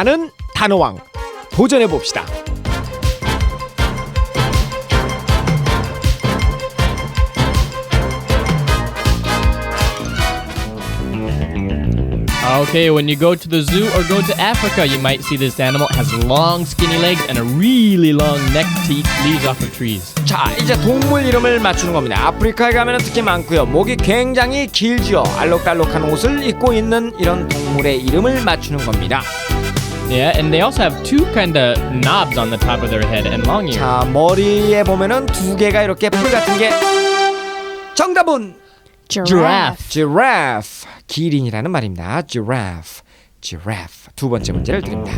나는 단어왕 도전해 봅시다. Okay, when you go to the zoo or go to Africa, you might see this animal It has long, skinny legs and a really long neck to eat leaves off of trees. 자, 이제 동물 이름을 맞추는 겁니다. 아프리카에 가면 특히 많고요. 목이 굉장히 길지요. 알록달록한 옷을 입고 있는 이런 동물의 이름을 맞추는 겁니다. Yeah, and they also have two kind of knobs on the top of their head and long ears. 자, 머리에 보면은 두 개가 이렇게 뿔 같은 게 정답은 Giraffe. giraffe. 기린이라는 말입니다. giraffe. giraffe. 두 번째 문제를 드립니다.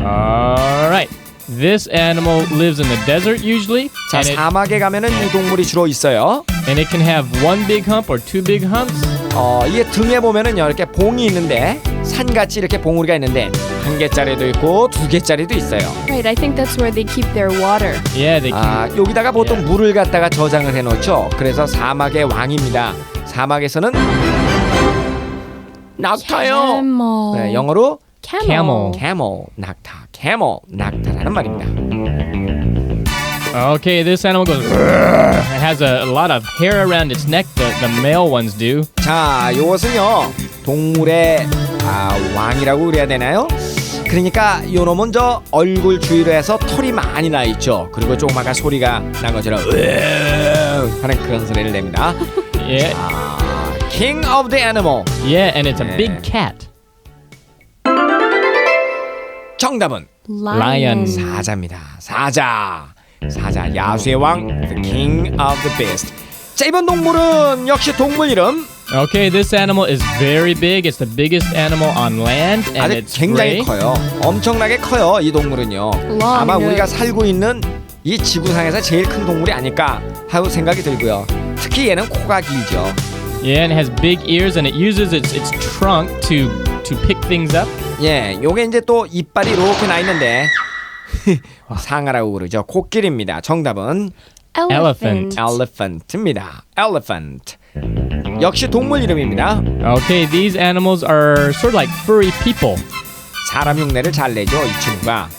All right. This animal lives in the desert usually, 자, and it, 사막에 가면은 이 동물이 주로 있어요. and it can have one big hump or two big humps. 어, 이게 등에 보면은요 이렇게 봉이 있는데 산같이 이렇게 봉우리가 있는데 한 개짜리도 있고 두 개짜리도 있어요. Right, I think that's where they keep their water. Yeah, they can. 아 여기다가 보통 예. 물을 갖다가 저장을 해놓죠. 그래서 사막의 왕입니다. 사막에서는 낙타요. Camel. 네, 영어로 Camel. camel, 낙타, camel, 낙타라는 말입니다. Okay, this animal goes. It has a, a lot of hair around its neck. The, the male ones do. 자, 이것은요 동물의 아, 왕이라고 그래야 되나요? 그러니까 요놈은 저 얼굴 주위로 해서 털이 많이 나 있죠. 그리고 조그마한 소리가 난 것처럼 으응 하는 그런 소리를 냅니다. Yeah, 아, King of the Animal. yeah, and it's a Yeah. big cat. 정답은 Lion. 사자입니다. 사자. 사자 야수의 왕 The King of the Beast. 자 이번 동물은 역시 동물 이름 Okay, this animal is very big. It's the biggest animal on land, and 아주 it's 굉장히 gray. 커요. 엄청나게 커요. 이 동물은요. Long 아마 우리가 nose. 살고 있는 이 지구상에서 제일 큰 동물이 아닐까 하고 생각이 들고요. 특히 얘는 코가 길죠. Yeah, and it has big ears, and it uses its its trunk to to pick things up. 예, 요게 이제 또 이빨이 이렇게 나 있는데 상아라고 그러죠. 코끼리입니다. 정답은 Elephant. elephant입니다. elephant. 역시 동물 이름입니다. Okay, these animals are sort of like furry people. 사람 흉내를 잘 내죠, 이 친구가.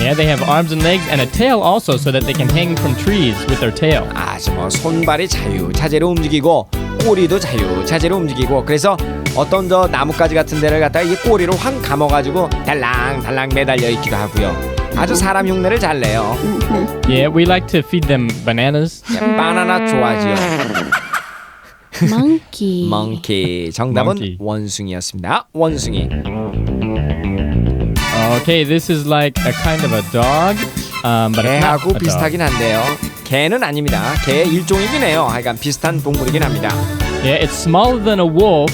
Yeah, they have arms and legs and a tail also, so that they can hang from trees with their tail. 아주 뭐 손발이 자유자재로 움직이고 꼬리도 자유자재로 움직이고 그래서 어떤 저 나뭇가지 같은 데를 갖다가 이 꼬리를 확 감아가지고 달랑달랑 매달려 있기도 하고요. 아주 사람 흉내를 잘 내요. Yeah, we like to feed them bananas. 바나나 좋아하지요. Monkey. 멍키 정답은 Monkey. 원숭이였습니다. 원숭이. Okay, this is like a kind of a dog, um, but it's not 개하고 a dog. 비슷하긴 한데요. 개는 아닙니다. 개의 일종이긴 해요. 하여간 비슷한 동물이긴 합니다. Yeah, it's smaller than a wolf,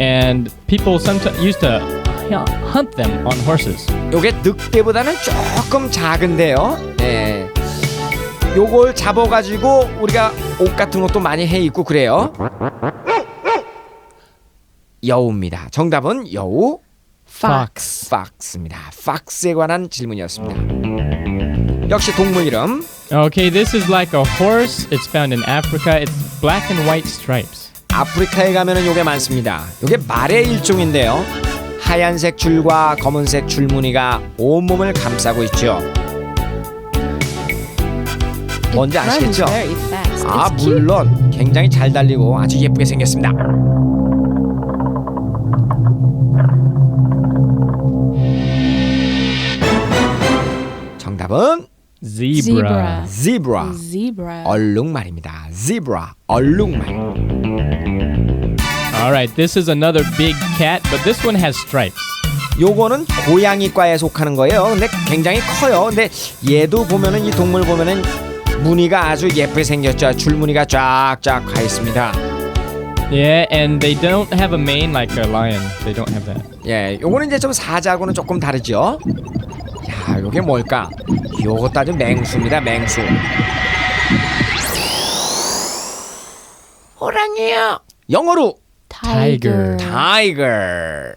and people sometimes used to hunt them on horses. 요게 늑대보다는 조금 작은데요. 네. 요걸 잡아가지고 우리가 옷 같은 것도 많이 해 입고 그래요. 여우입니다. 정답은 여우 Fox. fox입니다. fox에 관한 질문이었습니다. 역시 동물 이름 Okay, this is like a horse. It's found in Africa. It's black and white stripes. 아프리카에 가면은 요게 많습니다. 요게 말의 일종인데요. 하얀색 줄과 검은색 줄무늬가 온몸을 감싸고 있죠. 뭔지 아시겠죠? 아. 물론 굉장히 잘 달리고 아주 예쁘게 생겼습니다. 정답은 Zebra. zebra. Zebra. 얼룩말입니다. zebra. 얼룩말. All right, this is another big cat, but this one has stripes. 요거는 고양이과에 속하는 거예요. 근데 굉장히 커요. 근데 얘도 보면은 이 동물 보면은 무늬가 아주 예쁘게 생겼죠. 줄무늬가 쫙쫙 가 있습니다. Yeah, and they don't have a mane like a lion. They don't have that. 예, 요거는 이제 좀 사자하고는 조금 다르죠. 야, 요게 뭘까? 요것도 아주 맹수입니다. 맹수. 호랑이요. 영어로 Tiger. tiger.